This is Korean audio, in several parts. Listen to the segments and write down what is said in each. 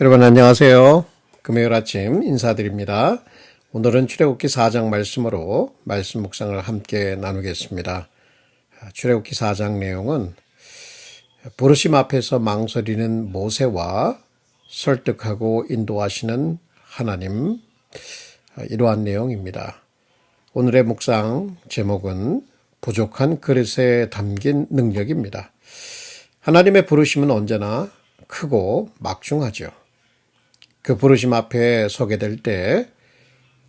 여러분 안녕하세요. 금요일 아침 인사드립니다. 오늘은 출애굽기 4장 말씀으로 말씀 묵상을 함께 나누겠습니다. 출애굽기 4장 내용은 부르심 앞에서 망설이는 모세와 설득하고 인도하시는 하나님 이러한 내용입니다. 오늘의 묵상 제목은 부족한 그릇에 담긴 능력입니다. 하나님의 부르심은 언제나 크고 막중하죠. 그 부르심 앞에 서게 될 때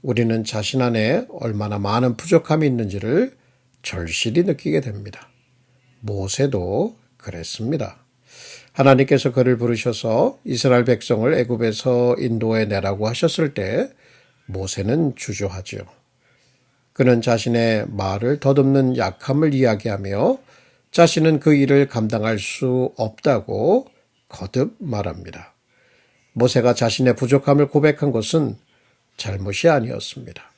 우리는 자신 안에 얼마나 많은 부족함이 있는지를 절실히 느끼게 됩니다. 모세도 그랬습니다. 하나님께서 그를 부르셔서 이스라엘 백성을 애굽에서 인도해 내라고 하셨을 때 모세는 주저하지요. 그는 자신의 말을 더듬는 약함을 이야기하며 자신은 그 일을 감당할 수 없다고 거듭 말합니다. 모세가 자신의 부족함을 고백한 것은 잘못이 아니었습니다.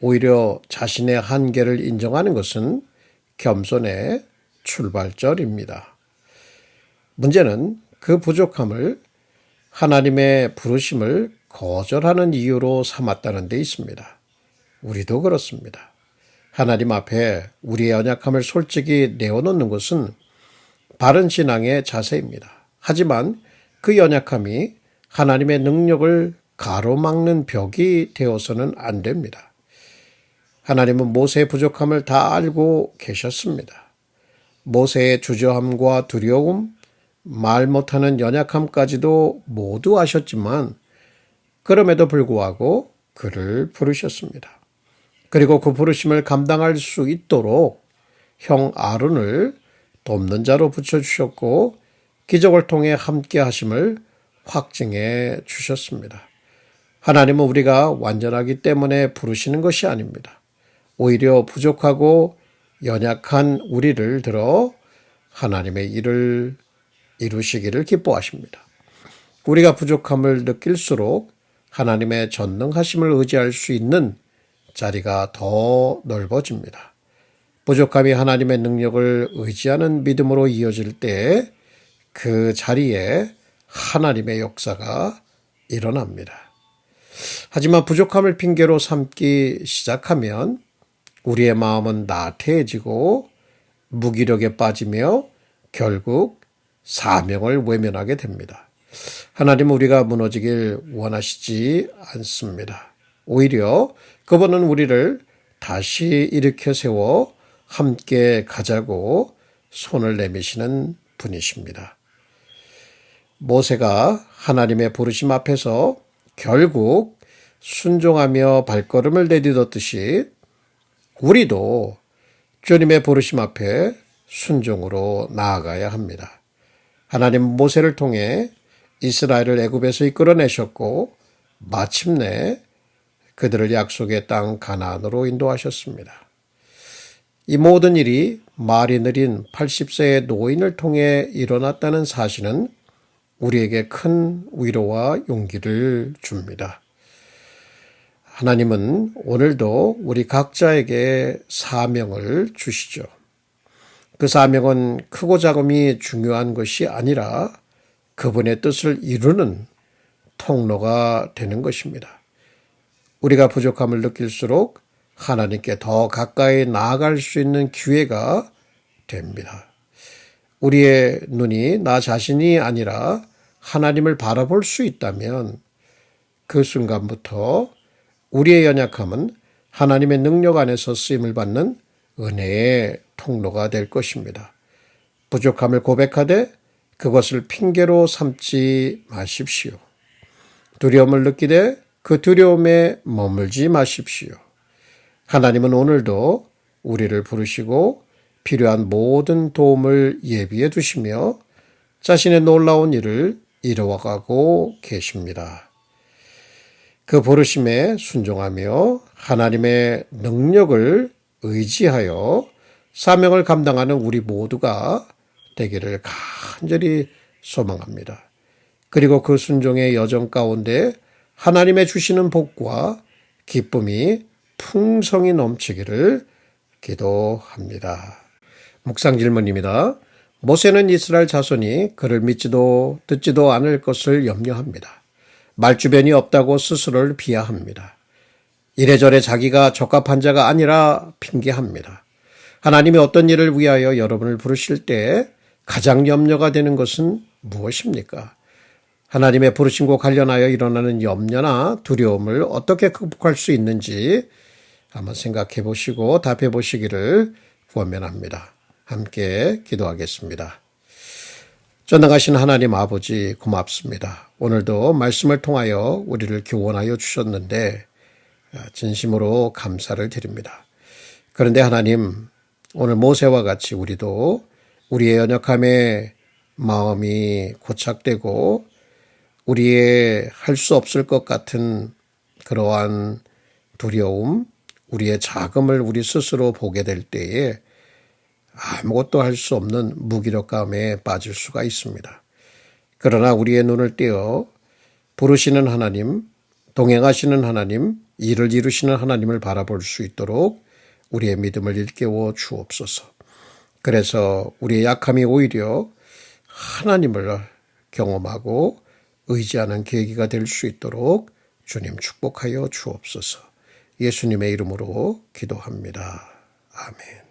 오히려 자신의 한계를 인정하는 것은 겸손의 출발점입니다. 문제는 그 부족함을 하나님의 부르심을 거절하는 이유로 삼았다는 데 있습니다. 우리도 그렇습니다. 하나님 앞에 우리의 연약함을 솔직히 내어놓는 것은 바른 신앙의 자세입니다. 하지만 그 연약함이 하나님의 능력을 가로막는 벽이 되어서는 안 됩니다. 하나님은 모세의 부족함을 다 알고 계셨습니다. 모세의 주저함과 두려움, 말 못하는 연약함까지도 모두 아셨지만 그럼에도 불구하고 그를 부르셨습니다. 그리고 그 부르심을 감당할 수 있도록 형 아론을 돕는 자로 붙여주셨고 기적을 통해 함께 하심을 확증해 주셨습니다. 하나님은 우리가 완전하기 때문에 부르시는 것이 아닙니다. 오히려 부족하고 연약한 우리를 들어 하나님의 일을 이루시기를 기뻐하십니다. 우리가 부족함을 느낄수록 하나님의 전능하심을 의지할 수 있는 자리가 더 넓어집니다. 부족함이 하나님의 능력을 의지하는 믿음으로 이어질 때 그 자리에 하나님의 역사가 일어납니다. 하지만 부족함을 핑계로 삼기 시작하면 우리의 마음은 나태해지고 무기력에 빠지며 결국 사명을 외면하게 됩니다. 하나님 우리가 무너지길 원하시지 않습니다. 오히려 그분은 우리를 다시 일으켜 세워 함께 가자고 손을 내미시는 분이십니다. 모세가 하나님의 부르심 앞에서 결국 순종하며 발걸음을 내딛었듯이 우리도 주님의 부르심 앞에 순종으로 나아가야 합니다. 하나님 모세를 통해 이스라엘을 애굽에서 이끌어내셨고 마침내 그들을 약속의 땅 가나안으로 인도하셨습니다. 이 모든 일이 말이 느린 80세의 노인을 통해 일어났다는 사실은 우리에게 큰 위로와 용기를 줍니다. 하나님은 오늘도 우리 각자에게 사명을 주시죠. 그 사명은 크고 작음이 중요한 것이 아니라 그분의 뜻을 이루는 통로가 되는 것입니다. 우리가 부족함을 느낄수록 하나님께 더 가까이 나아갈 수 있는 기회가 됩니다. 우리의 눈이 나 자신이 아니라 하나님을 바라볼 수 있다면 그 순간부터 우리의 연약함은 하나님의 능력 안에서 쓰임을 받는 은혜의 통로가 될 것입니다. 부족함을 고백하되 그것을 핑계로 삼지 마십시오. 두려움을 느끼되 그 두려움에 머물지 마십시오. 하나님은 오늘도 우리를 부르시고 필요한 모든 도움을 예비해 두시며 자신의 놀라운 일을 이루어가고 계십니다. 그 부르심에 순종하며 하나님의 능력을 의지하여 사명을 감당하는 우리 모두가 되기를 간절히 소망합니다. 그리고 그 순종의 여정 가운데 하나님의 주시는 복과 기쁨이 풍성히 넘치기를 기도합니다. 묵상 질문입니다. 모세는 이스라엘 자손이 그를 믿지도 듣지도 않을 것을 염려합니다. 말주변이 없다고 스스로를 비하합니다. 이래저래 자기가 적합한 자가 아니라 핑계합니다. 하나님이 어떤 일을 위하여 여러분을 부르실 때 가장 염려가 되는 것은 무엇입니까? 하나님의 부르심과 관련하여 일어나는 염려나 두려움을 어떻게 극복할 수 있는지 한번 생각해 보시고 답해 보시기를 권면합니다. 함께 기도하겠습니다. 전능하신 하나님 아버지 고맙습니다. 오늘도 말씀을 통하여 우리를 교원하여 주셨는데 진심으로 감사를 드립니다. 그런데 하나님 오늘 모세와 같이 우리도 우리의 연약함에 마음이 고착되고 우리의 할 수 없을 것 같은 그러한 두려움, 우리의 자금을 우리 스스로 보게 될 때에 아무것도 할 수 없는 무기력감에 빠질 수가 있습니다. 그러나 우리의 눈을 떼어 부르시는 하나님, 동행하시는 하나님, 일을 이루시는 하나님을 바라볼 수 있도록 우리의 믿음을 일깨워 주옵소서. 그래서 우리의 약함이 오히려 하나님을 경험하고 의지하는 계기가 될 수 있도록 주님 축복하여 주옵소서. 예수님의 이름으로 기도합니다. 아멘.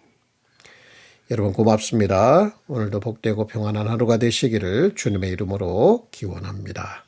여러분 고맙습니다. 오늘도 복되고 평안한 하루가 되시기를 주님의 이름으로 기원합니다.